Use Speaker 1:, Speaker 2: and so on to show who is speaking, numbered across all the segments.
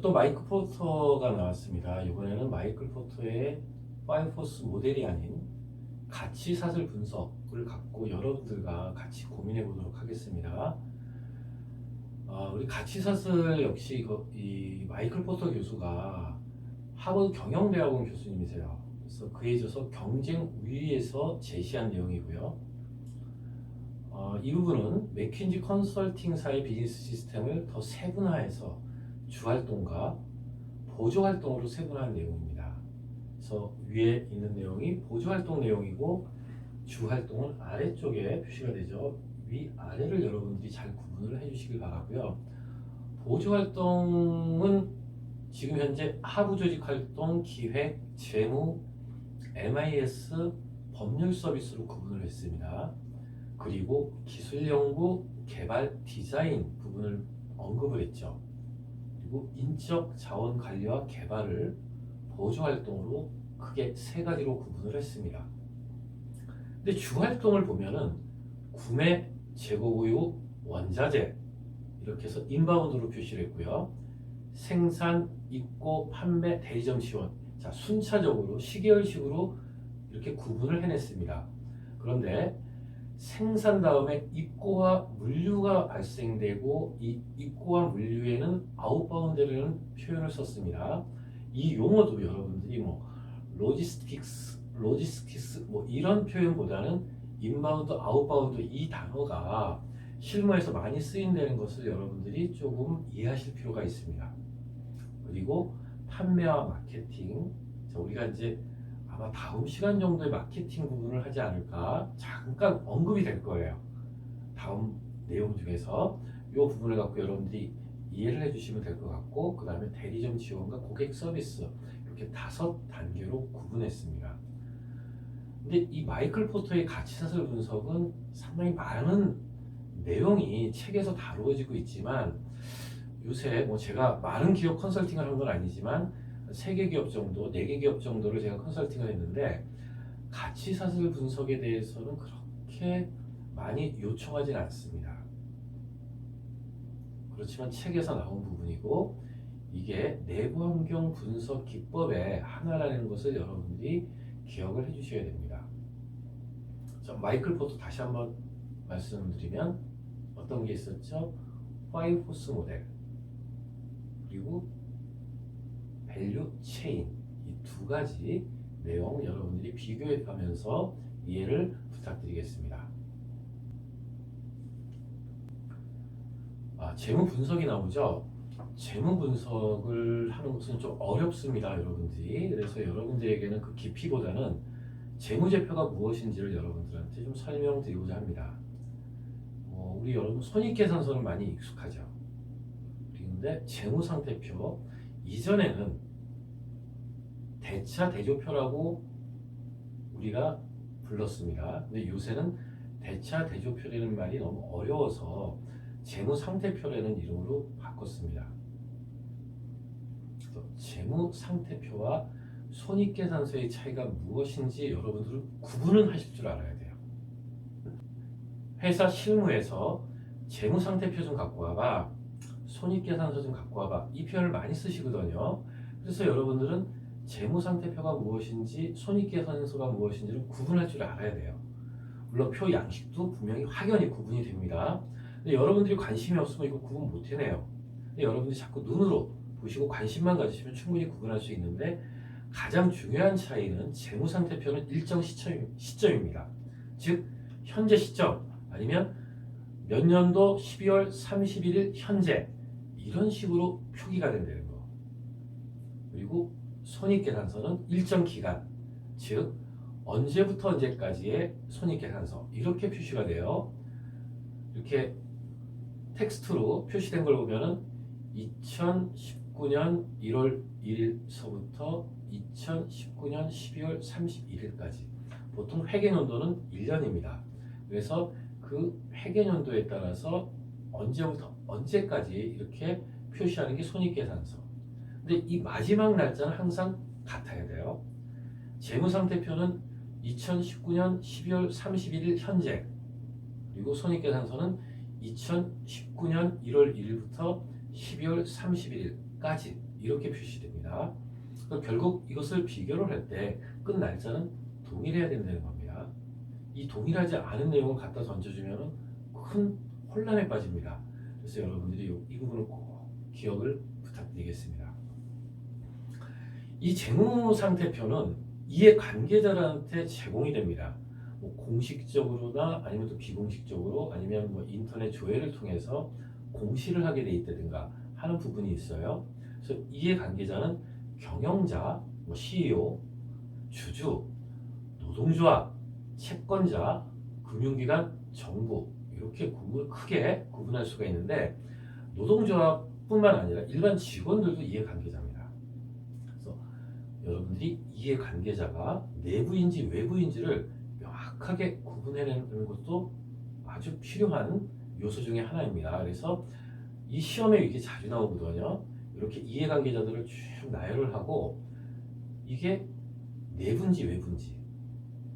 Speaker 1: 또 마이클 포터가 나왔습니다. 이번에는 마이클 포터의 파이포스 모델이 아닌 가치 사슬 분석을 갖고 여러분들과 같이 고민해 보도록 하겠습니다. 아, 우리 가치 사슬 역시 이 마이클 포터 교수가 하버드 경영대학원 교수님이세요. 그래서 그에 있어서 경쟁 우위에서 제시한 내용이고요. 어, 이 부분은 맥킨지 컨설팅사의 비즈니스 시스템을 더 세분화해서 주활동과 보조활동으로 세분화한 내용입니다. 그래서 위에 있는 내용이 보조활동 내용이고 주활동은 아래쪽에 표시가 되죠. 위 아래를 여러분들이 잘 구분을 해주시길 바라고요. 보조활동은 지금 현재 하부 조직 활동, 기획, 재무, MIS, 법률 서비스로 구분을 했습니다. 그리고 기술 연구, 개발, 디자인 부분을 언급을 했죠. 그리고 인적 자원 관리와 개발을 보조 활동으로 크게 세 가지로 구분을 했습니다. 근데 주 활동을 보면은 구매, 재고 보유, 원자재 이렇게 해서 인바운드로 표시를 했고요. 생산, 입고, 판매, 대리점 지원. 자, 순차적으로 시계열식으로 이렇게 구분을 해냈습니다. 그런데 생산 다음에 입고와 물류가 발생되고 이 입고와 물류에는 아웃바운드라는 표현을 썼습니다. 이 용어도 여러분들이 뭐 로지스틱스, 로지스틱스 뭐 이런 표현보다는 인바운드, 아웃바운드 이 단어가 실무에서 많이 쓰인다는 것을 여러분들이 조금 이해하실 필요가 있습니다. 그리고 판매와 마케팅, 자, 우리가 이제 아마 다음 시간 정도에 마케팅 부분을 하지 않을까 잠깐 언급이 될 거예요. 다음 내용 중에서 이 부분을 갖고 여러분들이 이해를 해주시면 될 것 같고 그 다음에 대리점 지원과 고객 서비스 이렇게 다섯 단계로 구분했습니다. 근데 이 마이클 포터의 가치사슬 분석은 상당히 많은 내용이 책에서 다루어지고 있지만 요새 뭐 제가 많은 기업 컨설팅을 한 건 아니지만 세 개 기업 정도, 네 개 기업 정도를 제가 컨설팅을 했는데 가치 사슬 분석에 대해서는 그렇게 많이 요청하진 않습니다. 그렇지만 책에서 나온 부분이고 이게 내부 환경 분석 기법의 하나라는 것을 여러분들이 기억을 해주셔야 됩니다. 자, 마이클 포터 다시 한번 말씀드리면 어떤 게 있었죠? 파이포스 모델 그리고 밸류 체인 이 두 가지 내용 여러분들이 비교해 가면서 이해를 부탁드리겠습니다. 아, 재무 분석이 나오죠. 재무 분석을 하는 것은 좀 어렵습니다, 여러분들이. 그래서 여러분들에게는 그 깊이보다는 재무제표가 무엇인지를 여러분들한테 좀 설명드리고자 합니다. 어, 우리 여러분 손익계산서는 많이 익숙하죠. 그런데 재무상태표 이전에는 대차 대조표라고 우리가 불렀습니다. 근데 요새는 대차 대조표라는 말이 너무 어려워서 재무 상태표라는 이름으로 바꿨습니다. 그래서 재무 상태표와 손익계산서의 차이가 무엇인지 여러분들은 구분은 하실 줄 알아야 돼요. 회사 실무에서 재무 상태표 좀 갖고 와봐, 손익계산서 좀 갖고 와봐 이 표현을 많이 쓰시거든요. 그래서 여러분들은 재무상태표가 무엇인지 손익계산서가 무엇인지를 구분할 줄 알아야 돼요. 물론 표 양식도 분명히 확연히 구분이 됩니다. 근데 여러분들이 관심이 없으면 이거 구분 못 해내요. 근데 여러분들이 자꾸 눈으로 보시고 관심만 가지시면 충분히 구분할 수 있는데 가장 중요한 차이는 재무상태표는 일정 시점, 시점입니다. 즉 현재 시점 아니면 몇 년도 12월 31일 현재 이런 식으로 표기가 된다는 거. 그리고 손익계산서는 일정 기간, 즉 언제부터 언제까지의 손익계산서 이렇게 표시가 돼요. 이렇게 텍스트로 표시된 걸 보면은 2019년 1월 1일서부터 2019년 12월 31일까지 보통 회계연도는 1년입니다. 그래서 그 회계연도에 따라서 언제부터 언제까지 이렇게 표시하는 게 손익계산서. 근데 이 마지막 날짜는 항상 같아야 돼요. 재무상태표는 2019년 12월 31일 현재 그리고 손익계산서는 2019년 1월 1일부터 12월 31일까지 이렇게 표시됩니다. 그럼 결국 이것을 비교를 할 때 끝 날짜는 동일해야 된다는 겁니다. 이 동일하지 않은 내용을 갖다 던져주면 큰 혼란에 빠집니다. 그래서 여러분들이 요- 이 부분을 꼭 기억을 부탁드리겠습니다. 이 재무 상태표는 이해 관계자들한테 제공이 됩니다. 뭐 공식적으로나 아니면 또 비공식적으로 아니면 뭐 인터넷 조회를 통해서 공시를 하게 돼 있다든가 하는 부분이 있어요. 그래서 이해 관계자는 경영자, 뭐 CEO, 주주, 노동조합, 채권자, 금융기관, 정부 이렇게 구분 크게 구분할 수가 있는데 노동조합뿐만 아니라 일반 직원들도 이해관계자입니다. 그래서 여러분들이 이해관계자가 내부인지 외부인지를 명확하게 구분해내는 것도 아주 필요한 요소 중에 하나입니다. 그래서 이 시험에 이게 자주 나오거든요. 이렇게 이해관계자들을 쭉 나열을 하고 이게 내부인지 외부인지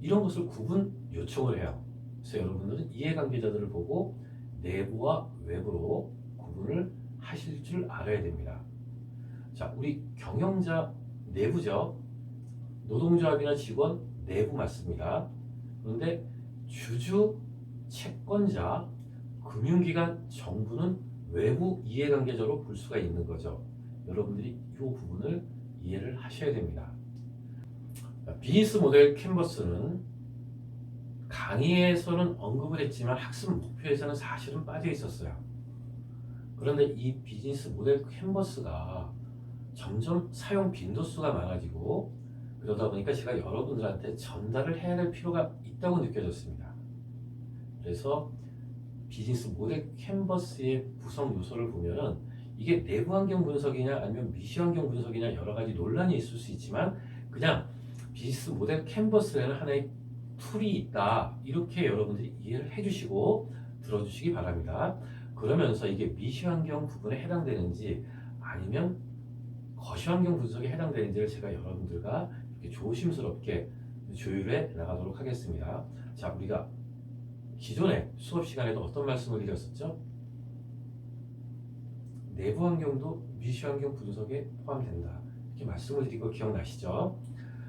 Speaker 1: 이런 것을 구분 요청을 해요. 그래서 여러분들은 이해관계자들을 보고 내부와 외부로 구분을 하실 줄 알아야 됩니다. 자, 우리 경영자 내부죠. 노동조합이나 직원 내부 맞습니다. 그런데 주주, 채권자, 금융기관, 정부는 외부 이해관계자로 볼 수가 있는 거죠. 여러분들이 이 부분을 이해를 하셔야 됩니다. 비즈니스 모델 캔버스는 강의에서는 언급을 했지만 학습 목표에서는 사실은 빠져 있었어요. 그런데 이 비즈니스 모델 캔버스가 점점 사용 빈도수가 많아지고 그러다 보니까 제가 여러분들한테 전달을 해야 될 필요가 있다고 느껴졌습니다. 그래서 비즈니스 모델 캔버스의 구성 요소를 보면은 이게 내부 환경 분석이냐 아니면 미시 환경 분석이냐 여러 가지 논란이 있을 수 있지만 그냥 비즈니스 모델 캔버스라는 하나의 툴이 있다 이렇게 여러분들이 이해를 해주시고 들어주시기 바랍니다. 그러면서 이게 미시 환경 부분에 해당되는지 아니면 거시 환경 분석에 해당되는지를 제가 여러분들과 이렇게 조심스럽게 조율해 나가도록 하겠습니다. 자, 우리가 기존에 수업 시간에도 어떤 말씀을 드렸었죠? 내부 환경도 미시 환경 분석에 포함된다. 이렇게 말씀을 드린 거 기억나시죠?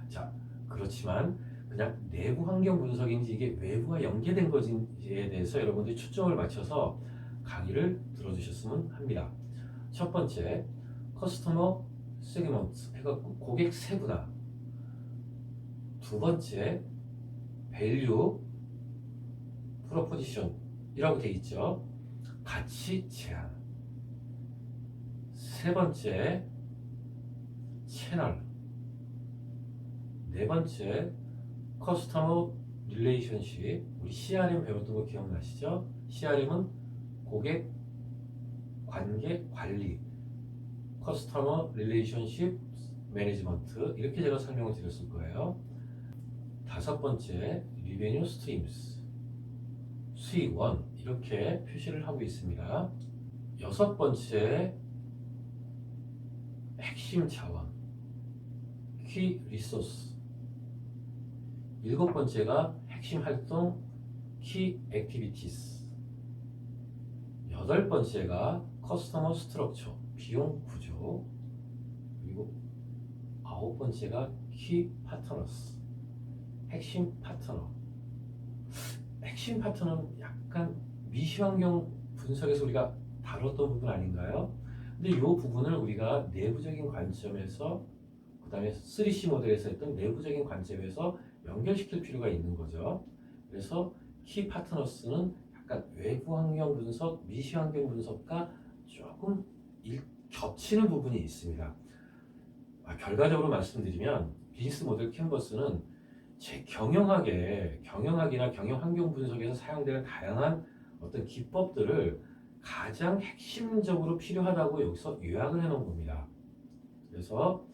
Speaker 1: 자, 그렇지만 그냥 내부 환경 분석인지 이게 외부와 연계된 것인지에 대해서 여러분들이 초점을 맞춰서 강의를 들어주셨으면 합니다. 첫 번째, 커스터머 세그먼트 해갖고 고객 세분화. 두 번째, 밸류 프로포지션이라고 되어 있죠. 가치 제한. 세 번째, 채널. 네 번째, 커스터머 릴레이션십. 우리 CRM 배웠던 거 기억나시죠? CRM은 고객 관계 관리, 커스터머 릴레이션십 매니지먼트 이렇게 제가 설명을 드렸을 거예요. 다섯 번째, 리베뉴 스트림스. 수익원 이렇게 표시를 하고 있습니다. 여섯 번째, 핵심 자원, 키 리소스. 일곱 번째가 핵심 활동, 키 액티비티스. 여덟 번째가 커스터머 스트럭처, 비용 구조. 그리고 아홉 번째가 키 파트너스, 핵심 파트너. 핵심 파트너는 약간 미시 환경 분석에서 우리가 다뤘던 부분 아닌가요? 근데 이 부분을 우리가 내부적인 관점에서 그 다음에 3C 모델에서 했던 내부적인 관점에서 연결시킬 필요가 있는 거죠. 그래서 키 파트너스는 약간 외부 환경 분석, 미시 환경 분석과 조금 일, 겹치는 부분이 있습니다. 아, 결과적으로 말씀드리면 비즈니스 모델 캔버스는 제 경영학에 경영학이나 경영 환경 분석에서 사용되는 다양한 어떤 기법들을 가장 핵심적으로 필요하다고 여기서 요약을 해놓은 겁니다. 그래서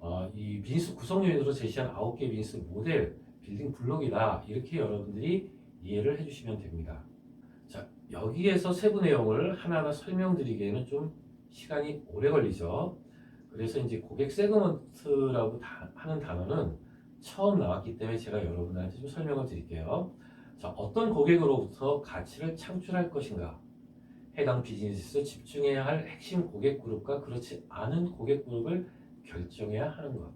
Speaker 1: 어, 이 비즈니스 구성 요인으로 제시한 9개 비즈니스 모델 빌딩 블록이다 이렇게 여러분들이 이해를 해주시면 됩니다. 자 여기에서 세부 내용을 하나하나 설명드리기에는 좀 시간이 오래 걸리죠. 그래서 이제 고객 세그먼트라고 다- 하는 단어는 처음 나왔기 때문에 제가 여러분들한테 좀 설명을 드릴게요. 자 어떤 고객으로부터 가치를 창출할 것인가 해당 비즈니스에서 집중해야 할 핵심 고객 그룹과 그렇지 않은 고객 그룹을 결정해야 하는 것.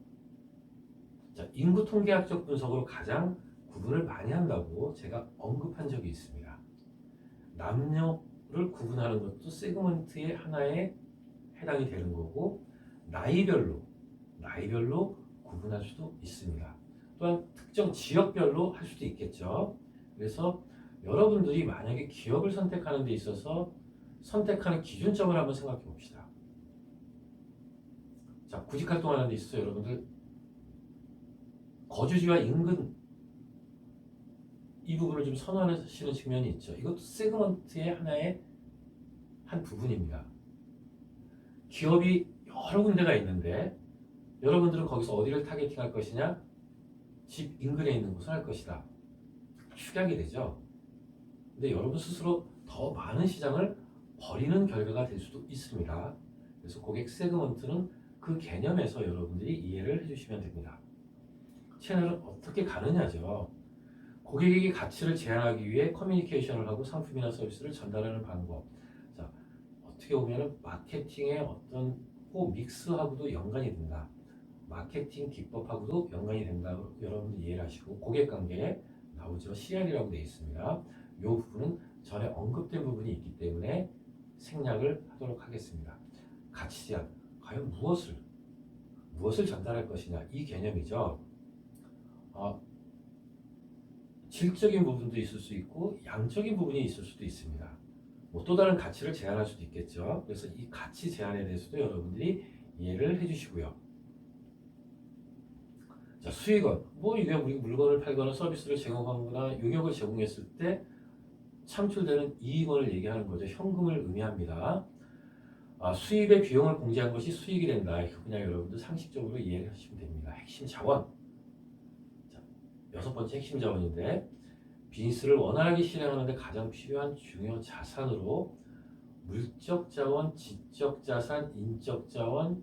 Speaker 1: 자, 인구 통계학적 분석으로 가장 구분을 많이 한다고 제가 언급한 적이 있습니다. 남녀를 구분하는 것도 세그먼트의 하나에 해당이 되는 거고 나이별로 나이별로 구분할 수도 있습니다. 또한 특정 지역별로 할 수도 있겠죠. 그래서 여러분들이 만약에 기업을 선택하는 데 있어서 선택하는 기준점을 한번 생각해 봅시다. 자, 구직 활동하는 데 있어서 여러분들 거주지와 인근 이 부분을 좀 선호하시는 측면이 있죠. 이것도 세그먼트의 하나의 한 부분입니다. 기업이 여러 군데가 있는데 여러분들은 거기서 어디를 타겟팅할 것이냐? 집 인근에 있는 곳을 할 것이다. 축약이 되죠. 근데 여러분 스스로 더 많은 시장을 버리는 결과가 될 수도 있습니다. 그래서 고객 세그먼트는 그 개념에서 여러분들이 이해를 해주시면 됩니다. 채널은 어떻게 가느냐죠. 고객에게 가치를 제한하기 위해 커뮤니케이션을 하고 상품이나 서비스를 전달하는 방법. 자, 어떻게 보면 마케팅의 어떤 호 믹스하고도 연관이 된다. 마케팅 기법하고도 연관이 된다고 여러분들 이해를 하시고 고객 관계 나오죠. CR이라고 되어 있습니다. 이 부분은 전에 언급된 부분이 있기 때문에 생략을 하도록 하겠습니다. 가치 제한, 과연 무엇을 무엇을 전달할 것이냐 이 개념이죠. 어, 질적인 부분도 있을 수 있고 양적인 부분이 있을 수도 있습니다. 뭐 또 다른 가치를 제한할 수도 있겠죠. 그래서 이 가치 제한에 대해서도 여러분들이 이해를 해주시고요. 자, 수익원. 뭐 이게 우리 물건을 팔거나 서비스를 제공하거나 용역을 제공했을 때 창출되는 이익원을 얘기하는 거죠. 현금을 의미합니다. 아, 수입의 비용을 공제한 것이 수익이 된다. 그냥 여러분들 상식적으로 이해를 하시면 됩니다. 핵심 자원. 자, 여섯 번째 핵심 자원인데 비즈니스를 원활하게 실행하는데 가장 필요한 중요 자산으로 물적 자원, 지적 자산, 인적 자원,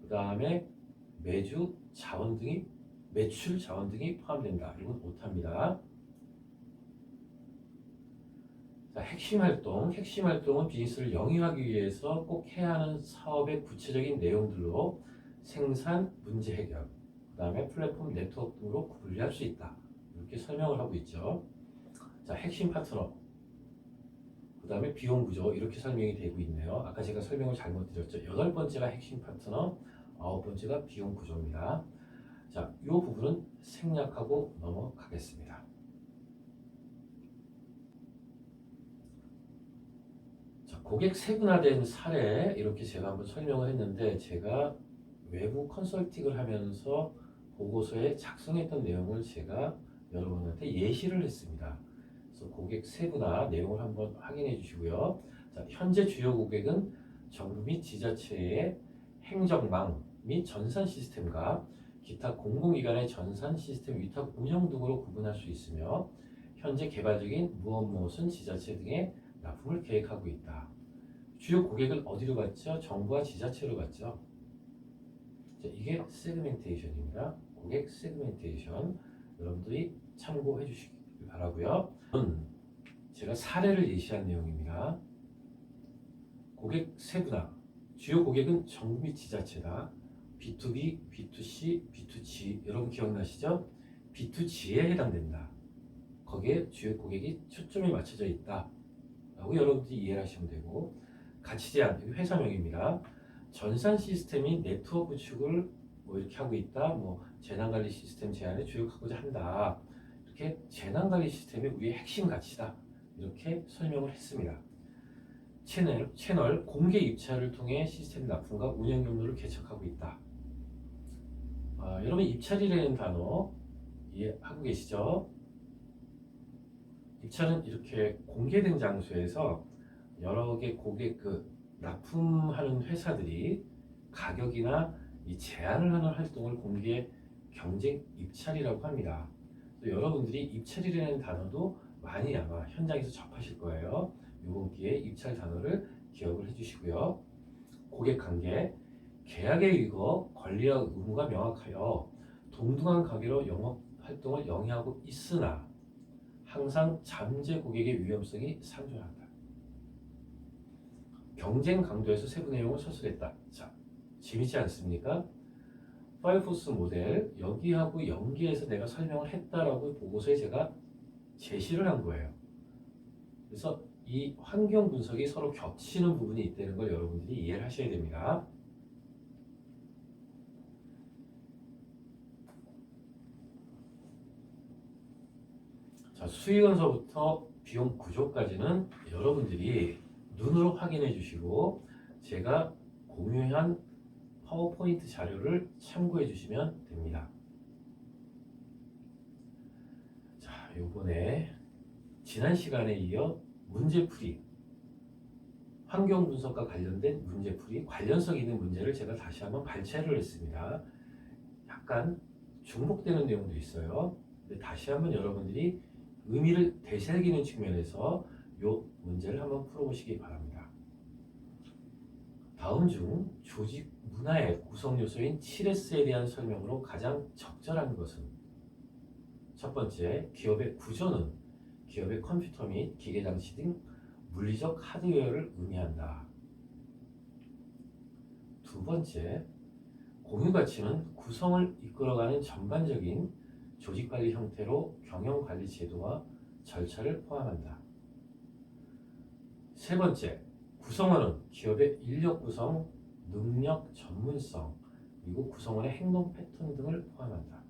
Speaker 1: 그 다음에 매주 자원 등이 매출 자원 등이 포함된다. 이건 못합니다. 자, 핵심 활동, 핵심 활동은 비즈니스를 영위하기 위해서 꼭 해야 하는 사업의 구체적인 내용들로 생산, 문제 해결, 그 다음에 플랫폼 네트워크 등으로 분리할 수 있다. 이렇게 설명을 하고 있죠. 자, 핵심 파트너, 그 다음에 비용 구조 이렇게 설명이 되고 있네요. 아까 제가 설명을 잘못 드렸죠. 여덟 번째가 핵심 파트너, 아홉 번째가 비용 구조입니다. 자, 이 부분은 생략하고 넘어가겠습니다. 자, 고객 세분화된 사례 이렇게 제가 한번 설명을 했는데 제가 외부 컨설팅을 하면서 보고서에 작성했던 내용을 제가 여러분한테 예시를 했습니다. 그래서 고객 세분화 내용을 한번 확인해 주시고요. 자, 현재 주요 고객은 정부 및 지자체의 행정망 및 전산 시스템과 기타 공공기관의 전산 시스템 위탁 운영 등으로 구분할 수 있으며 현재 개발적인 무엇 무엇은 지자체 등에 납품을 계획하고 있다. 주요 고객을 어디로 갔죠? 정부와 지자체로 갔죠. 자, 이게 세그멘테이션입니다. 고객 세그멘테이션 여러분들이 참고해 주시기 바라고요. 제가 사례를 예시한 내용입니다. 고객 세분화 주요 고객은 정부 및 지자체다. B2B, B2C, B2G 여러분 기억나시죠? B2G에 해당된다. 거기에 주요 고객이 초점이 맞춰져 있다. 라고 여러분들이 이해를 하시면 되고 가치 제한, 회사명입니다. 전산 시스템이 네트워크 구축을 뭐 이렇게 하고 있다. 뭐 재난 관리 시스템 제한에 주력하고자 한다. 이렇게 재난 관리 시스템이 우리의 핵심 가치다. 이렇게 설명을 했습니다. 채널, 채널 공개 입찰을 통해 시스템 납품과 운영 경로를 개척하고 있다. 아, 여러분 입찰이라는 단어 이해하고 계시죠? 입찰은 이렇게 공개된 장소에서 여러 개 고객 그 납품하는 회사들이 가격이나 이 제한을 하는 활동을 공개 경쟁 입찰이라고 합니다. 또 여러분들이 입찰이라는 단어도 많이 아마 현장에서 접하실 거예요. 이번 기회에 입찰 단어를 기억을 해주시고요. 고객 관계, 계약에 의거 권리와 의무가 명확하여 동등한 가격으로 영업 활동을 영위하고 있으나 항상 잠재 고객의 위험성이 상존한다. 경쟁 강도에서 세부 내용을 서술했다. 자, 재밌지 않습니까? 파이어포스 모델 여기하고 연계해서 내가 설명을 했다라고 보고서에 제가 제시를 한 거예요. 그래서 이 환경 분석이 서로 겹치는 부분이 있다는 걸 여러분들이 이해를 하셔야 됩니다. 자, 수익원서부터 비용 구조까지는 여러분들이 눈으로 확인해 주시고 제가 공유한 파워포인트 자료를 참고해 주시면 됩니다. 자, 요번에 지난 시간에 이어 문제풀이 환경 분석과 관련된 문제풀이 관련성 있는 문제를 제가 다시 한번 발췌를 했습니다. 약간 중복되는 내용도 있어요. 다시 한번 여러분들이 의미를 되새기는 측면에서 요 문제를 한번 풀어보시기 바랍니다. 다음 중 조직 문화의 구성 요소인 7S에 대한 설명으로 가장 적절한 것은 첫 번째, 기업의 구조는 기업의 컴퓨터 및 기계 장치 등 물리적 하드웨어를 의미한다. 두 번째, 공유 가치는 구성을 이끌어가는 전반적인 조직 관리 형태로 경영 관리 제도와 절차를 포함한다. 세 번째, 구성원은 기업의 인력 구성, 능력, 전문성, 그리고 구성원의 행동 패턴 등을 포함한다.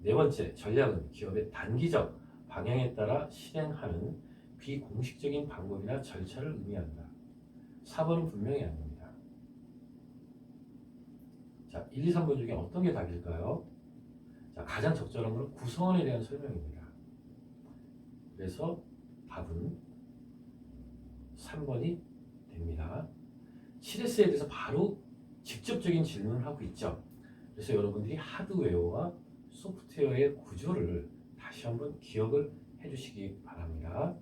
Speaker 1: 네 번째, 전략은 기업의 단기적 방향에 따라 실행하는 비공식적인 방법이나 절차를 의미한다. 4번은 분명히 아닙니다. 자, 1, 2, 3번 중에 어떤 게 답일까요? 자, 가장 적절한 것은 구성원에 대한 설명입니다. 그래서 답은 3번이 됩니다. 7S에 대해서 바로 직접적인 질문을 하고 있죠. 그래서 여러분들이 하드웨어와 소프트웨어의 구조를 다시 한번 기억을 해 주시기 바랍니다.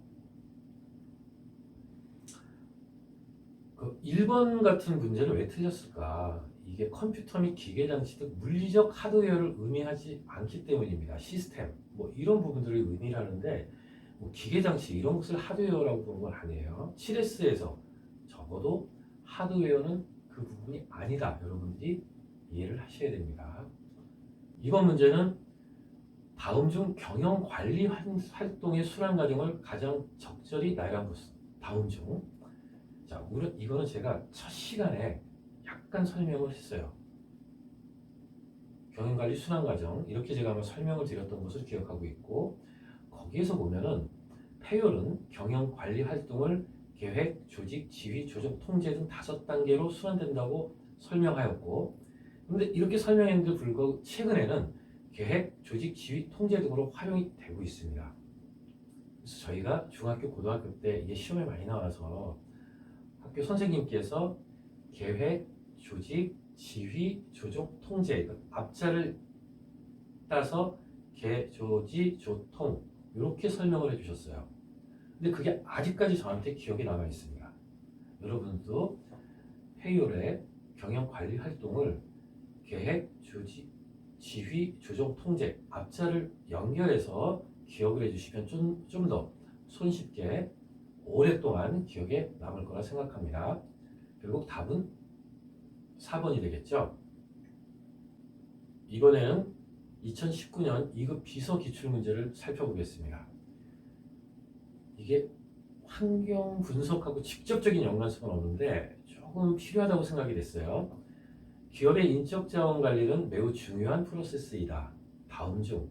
Speaker 1: 그 1번 같은 문제는 왜 틀렸을까? 이게 컴퓨터 및 기계 장치 등 물리적 하드웨어를 의미하지 않기 때문입니다. 시스템 뭐 이런 부분들을 의미를 하는데 뭐 기계 장치 이런 것을 하드웨어라고 보는 건 아니에요. 7S에서 적어도 하드웨어는 그 부분이 아니다. 여러분들이 이해를 하셔야 됩니다. 이번 문제는 다음 중 경영 관리 활- 활동의 순환 과정을 가장 적절히 나열한 것은 다음 중 자, 이거는 제가 첫 시간에 약간 설명을 했어요. 경영 관리 순환 과정 이렇게 제가 한번 설명을 드렸던 것을 기억하고 있고 거기에서 보면은 폐율은 경영 관리 활동을 계획, 조직, 지휘, 조정, 통제 등 다섯 단계로 순환된다고 설명하였고 근데 이렇게 설명했는데 불구하고 최근에는 계획, 조직, 지휘, 통제 등으로 활용이 되고 있습니다. 그래서 저희가 중학교, 고등학교 때 이게 시험에 많이 나와서 학교 선생님께서 계획, 조직, 지휘, 조정, 통제 그 앞자를 따서 개, 조지, 조통 이렇게 설명을 해주셨어요. 근데 그게 아직까지 저한테 기억에 남아 있습니다. 여러분도 회율의 경영 관리 활동을 계획, 조직, 지휘, 조정, 통제 앞자를 연결해서 기억을 해주시면 좀좀더 손쉽게 오랫동안 기억에 남을 거라 생각합니다. 결국 답은 4번이 되겠죠. 이번에는 2019년 2급 비서 기출 문제를 살펴보겠습니다. 이게 환경 분석하고 직접적인 연관성은 없는데 조금 필요하다고 생각이 됐어요. 기업의 인적 자원 관리는 매우 중요한 프로세스이다. 다음 중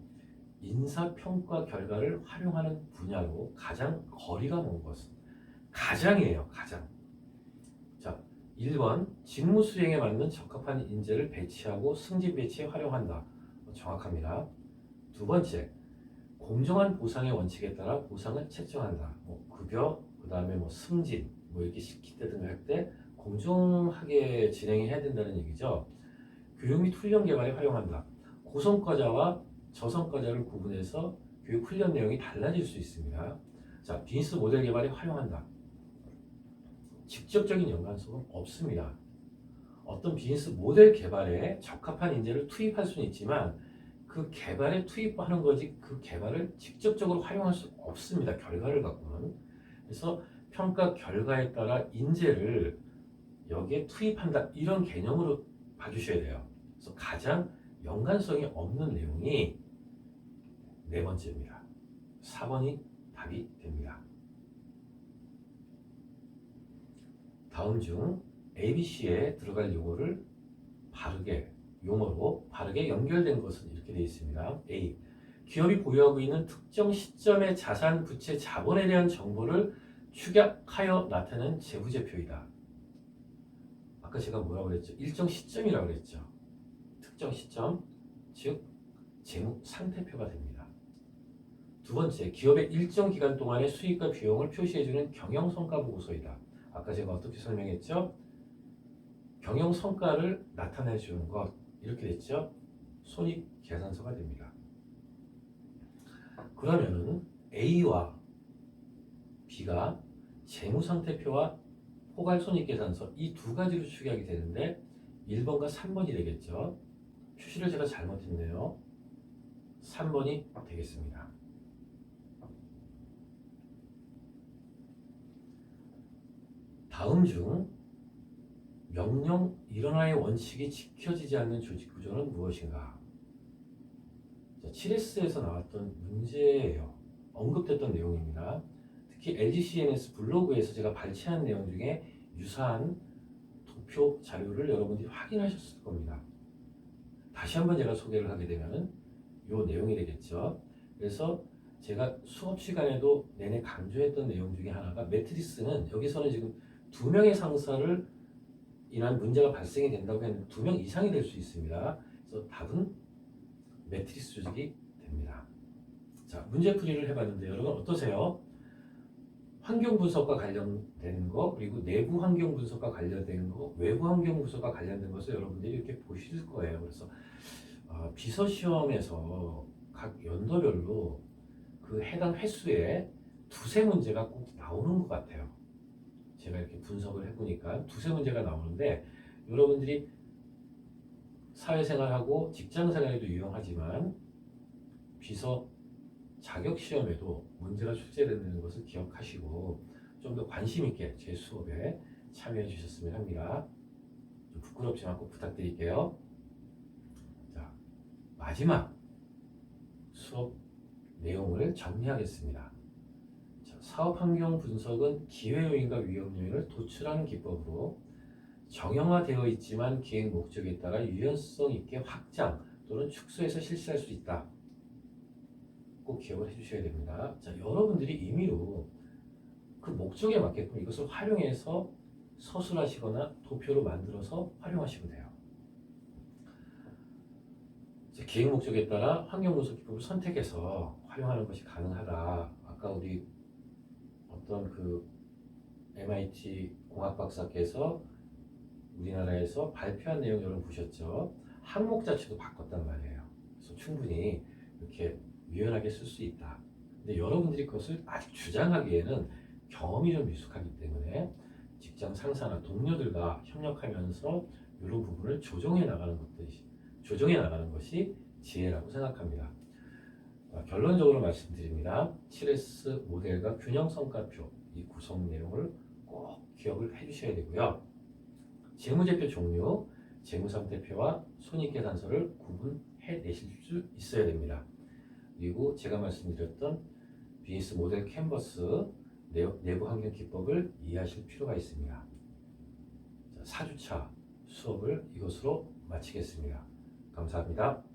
Speaker 1: 인사평가 결과를 활용하는 분야로 가장 거리가 먼 것은 가장이에요. 가장. 자, 1번 직무 수행에 맞는 적합한 인재를 배치하고 승진 배치에 활용한다. 어, 정확합니다. 두 번째, 공정한 보상의 원칙에 따라 보상을 책정한다. 뭐 급여, 그 다음에 뭐 승진, 뭐 이렇게 등을 할때 공정하게 진행해야 된다는 얘기죠. 교육 및 훈련 개발에 활용한다. 고성과자와 저성과자를 구분해서 교육 훈련 내용이 달라질 수 있습니다. 자, 비즈니스 모델 개발에 활용한다. 직접적인 연관성은 없습니다. 어떤 비즈니스 모델 개발에 적합한 인재를 투입할 수는 있지만 그 개발에 투입하는 거지 그 개발을 직접적으로 활용할 수 없습니다. 결과를 갖고는. 그래서 평가 결과에 따라 인재를 여기에 투입한다 이런 개념으로 봐주셔야 돼요. 그래서 가장 연관성이 없는 내용이 네 번째입니다. 4번이 답이 됩니다. 다음 중 ABC에 들어갈 용어를 바르게 용어로 바르게 연결된 것은 이렇게 되어 있습니다. A. 기업이 보유하고 있는 특정 시점의 자산, 부채, 자본에 대한 정보를 축약하여 나타낸 재부제표이다. 아까 제가 뭐라고 그랬죠? 일정 시점이라고 그랬죠. 특정 시점, 즉 재무 상태표가 됩니다. 두 번째, 기업의 일정 기간 동안의 수익과 비용을 표시해주는 경영 성과 보고서이다. 아까 제가 어떻게 설명했죠? 경영 성과를 나타내 주는 것 이렇게 됐죠? 손익 계산서가 됩니다. 그러면은 A와 B가 재무 상태표와 포괄 손익 계산서 이 두 가지로 추계하게 되는데 1번과 3번이 되겠죠. 표시를 제가 잘못했네요. 3번이 되겠습니다. 다음 중 명령 일원화의 원칙이 지켜지지 않는 조직 구조는 무엇인가? 자, 7S에서 나왔던 문제예요. 언급됐던 내용입니다. 특히 LGCNS 블로그에서 제가 발췌한 내용 중에 유사한 도표 자료를 여러분들이 확인하셨을 겁니다. 다시 한번 제가 소개를 하게 되면 이 내용이 되겠죠. 그래서 제가 수업 시간에도 내내 강조했던 내용 중에 하나가 매트리스는 여기서는 지금 두 명의 상사를 인한 문제가 발생이 된다고 했는데 두명 이상이 될 수 있습니다. 그래서 답은 매트리스 조직이 됩니다. 자, 문제 풀이를 해봤는데 여러분 어떠세요? 환경 분석과 관련된 거 그리고 내부 환경 분석과 관련된 거 외부 환경 분석과 관련된 것을 여러분들이 이렇게 보실 거예요. 그래서 어, 비서 시험에서 각 연도별로 그 해당 횟수에 두세 문제가 꼭 나오는 것 같아요. 제가 이렇게 분석을 해보니까 두세 문제가 나오는데 여러분들이 사회생활하고 직장생활에도 유용하지만 비서 자격 시험에도 문제가 출제되는 것을 기억하시고 좀 더 관심 있게 제 수업에 참여해 주셨으면 합니다. 좀 부끄럽지만 꼭 부탁드릴게요. 자, 마지막 수업 내용을 정리하겠습니다. 자, 사업 환경 분석은 기회 요인과 위험 요인을 도출하는 기법으로 정형화되어 있지만 기획 목적에 따라 유연성 있게 확장 또는 축소해서 실시할 수 있다. 꼭 기억을 해주셔야 됩니다. 자, 여러분들이 임의로 그 목적에 맞게끔 이것을 활용해서 서술하시거나 도표로 만들어서 활용하시면 돼요. 기획 목적에 따라 환경 분석 기법을 선택해서 활용하는 것이 가능하다. 아까 우리 어떤 그 MIT 공학 박사께서 우리나라에서 발표한 내용 여러분 보셨죠? 항목 자체도 바꿨단 말이에요. 그래서 충분히 이렇게 유연하게 쓸 수 있다. 근데 여러분들이 그것을 아직 주장하기에는 경험이 좀 미숙하기 때문에 직장 상사나 동료들과 협력하면서 이런 부분을 조정해 나가는 것들이 조정해 나가는 것이 지혜라고 생각합니다. 아, 결론적으로 말씀드립니다. 7S 모델과 균형 성과표 이 구성 내용을 꼭 기억을 해주셔야 되고요. 재무제표 종류, 재무상태표와 손익계산서를 구분해 내실 수 있어야 됩니다. 그리고 제가 말씀드렸던 비즈니스 모델 캔버스 내부 환경 기법을 이해하실 필요가 있습니다. 4주차 수업을 이것으로 마치겠습니다. 감사합니다.